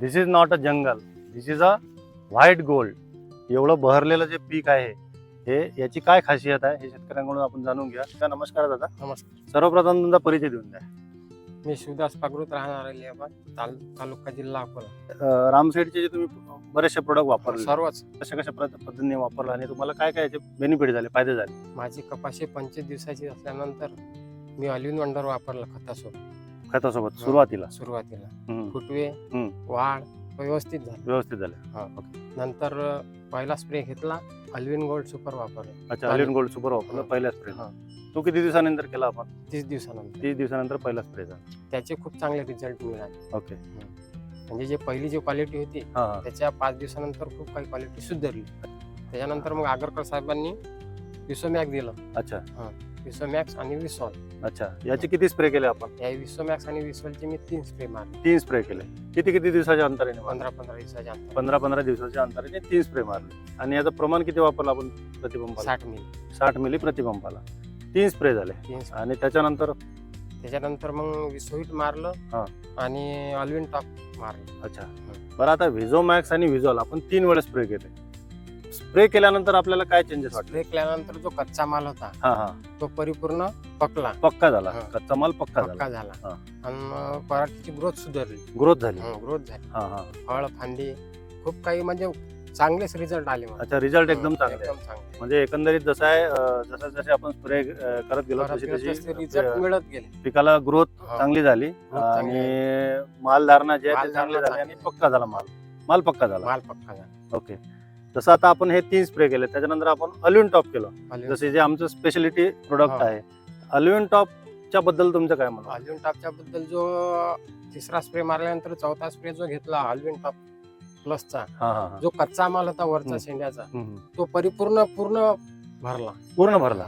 This is not a jungle this is a white gold एवढं बहरलेलं जे पीक आहे हे याची काय खासियत आहे हे शेतकऱ्यांकडून आपण जाणून घ्या का नमस्कार दादा. नमस्कार. सर्वप्रथम तुमचा परिचय देऊन द्या. मी शिवदास पागृत राहणार अलियाबाद ताल तालुका जिल्हा अकोला. अं, रामसेडचे जे तुम्ही बरेचसे प्रोडक्ट वापरले. सर्वच. कशा कशा प्रद- पद्धतीने वापरला आणि तुम्हाला काय काय याचे बेनिफिट झाले फायदे झाले? माझी कपाशी पंचवीस दिवसाची असल्यानंतर मी ऑलिव्ह वंडर वापरलं खतासोबत. खतासोबत सुरुवातीला. सुरुवातीला. हम्म, फुटवे हम्म. वाढ व्यवस्थित झालं. व्यवस्थित झाले. नंतर पहिला स्प्रे घेतला अल्विन गोल्ड सुपर वापरलं. अच्छा चालेल. अलिन गोल्ड सुपर वापरला हा. पहिल्या स्प्रे हा. तो किती दिवसानंतर केला आपण? तीस दिवसानंतर. तीस दिवसानंतर पहिला स्प्रे झाला. त्याचे खूप चांगले रिझल्ट मिळाले. ओके. म्हणजे जे पहिली जी क्वालिटी होती हा हा. त्याच्या पाच दिवसानंतर खूप काही क्वालिटी सुधारली. त्याच्यानंतर मग आगरकर साहेबांनी विसोमॅक्स दिलं. अच्छा. विसोमॅक्स आणि विसॉल. अच्छा याचे किती स्प्रे केले आपण? या विसोमॅक्स आणि विसॉलचे मी तीन स्प्रे मारले. तीन स्प्रे केले. किती किती दिवसाच्या अंतराने? मारले? पंधरा पंधरा दिवसाच्या अंतर पंधरा पंधरा दिवसाच्या अंतराने तीन स्प्रे मारले. आणि याचं प्रमाण किती वापरलं आपण प्रतिबंबाला साठ मिली. साठ मिली प्रतिबंबाला तीन स्प्रे झाले. तीन spray. आणि त्याच्यानंतर? त्याच्यानंतर मग विसोहिट मारलं. आणि ऑलविन टॉप मारलं. अच्छा. बरं आता व्हिझोमॅक्स आणि व्हिझॉल आपण तीन वेळेस स्प्रे केले. स्प्रे केल्यानंतर आपल्याला काय चेंजेस वाटले? स्प्रे केल्यानंतर जो कच्चा माल होता हा हा. तो परिपूर्ण पकला. पक्का झाला. हा. कच्चा माल पक्का झाला. पक्का झाला. हा. आणि मग पराठीची ग्रोथ सुधारली. ग्रोथ झाली. ग्रोथ झाली. हा हा. फळ फांदी खूप काही म्हणजे चांगलेच रिझल्ट आले मला. अच्छा रिझल्ट एकदम चांगले. आहे. एकदम चांगले. म्हणजे एकंदरीत जसं आहे अं, जसं जसे आपण स्प्रे करत गेलो तशी तशी रिझल्ट अं, मिळत गेले. पिकाला ग्रोथ हा. चांगली झाली. चांगली आणि मालधारणा जे आहे ते मालधारणा चांगली झाली आणि चांगली. पक्का झाला माल. माल पक्का झाला. माल पक्का झाला. ओके जसं आता आपण हे तीन स्प्रे केले त्याच्यानंतर आपण अल्युन टॉप केलं. जसे जे आमचं स्पेशलिटी प्रोडक्ट. आहे. अल्युन टॉपच्या बद्दल तुमचं काय म्हणणं? ऑलिव्ह टॉपच्या बद्दल जो तिसरा स्प्रे मारल्यानंतर चौथा स्प्रे जो घेतला ऑलिव्ह टॉप प्लसचा जो कच्चा माल होता वरचा. शेंड्याचा. तो परिपूर्ण पूर्ण भरला. पूर्ण भरला.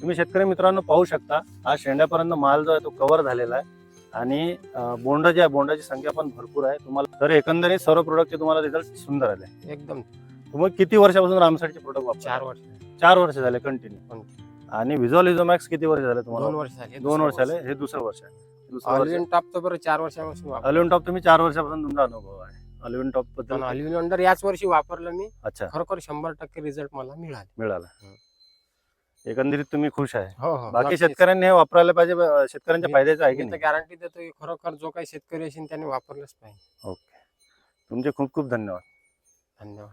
तुम्ही शेतकरी मित्रांनो पाहू शकता हा शेंड्यापर्यंत माल जो आहे तो कव्हर झालेला आहे. आणि बोंड जे आहे बोंडाची संख्या पण भरपूर आहे. तुम्हाला तर एकंदरीत सर्व प्रोडक्टचे तुम्हाला रिझल्ट सुंदर आले. एकदम. तुम्ही किती वर्षापासून रामसाईडचे प्रोडक्ट वापर चार वर्ष. चार वर्ष झाले कंटिन्यू Continue. आणि व्हिज्युअल इझोमॅक्स किती वर्ष झाले दोन तुम्हाला वर्ष झाले दोन वर्ष झाले हे दुसरं वर्ष आहे. दुसरं टॉप तर बरं चार वर्षापासून अल्युन टॉप तुम्ही चार वर्षापासून तुमचा अनुभव आहे. अल्युन टॉपबद्दल ऑलिव्ह वंडर याच वर्षी वापरलं मी अच्छा. खरोखर शंभर टक्के रिझल्ट मला मिळाले. मिळाला. हं. एकंदरीत तुम्ही खुश आहे. हो हो. बाकी. शेतकऱ्यांनी हे वापरायला पाहिजे शेतकऱ्यांच्या फायद्याचं आहे की गॅरंटी देतो की खरोखर जो काही शेतकरी असेल त्याने वापरलंच पाहिजे. ओके. तुमचे खूप खूप धन्यवाद. धन्यवाद.